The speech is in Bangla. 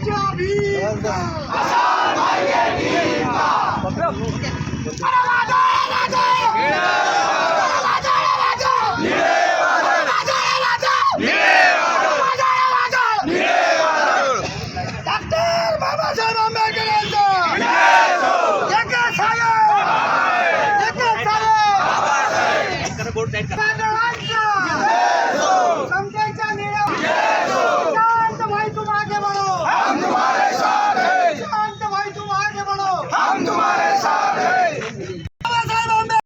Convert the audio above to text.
নিন্দা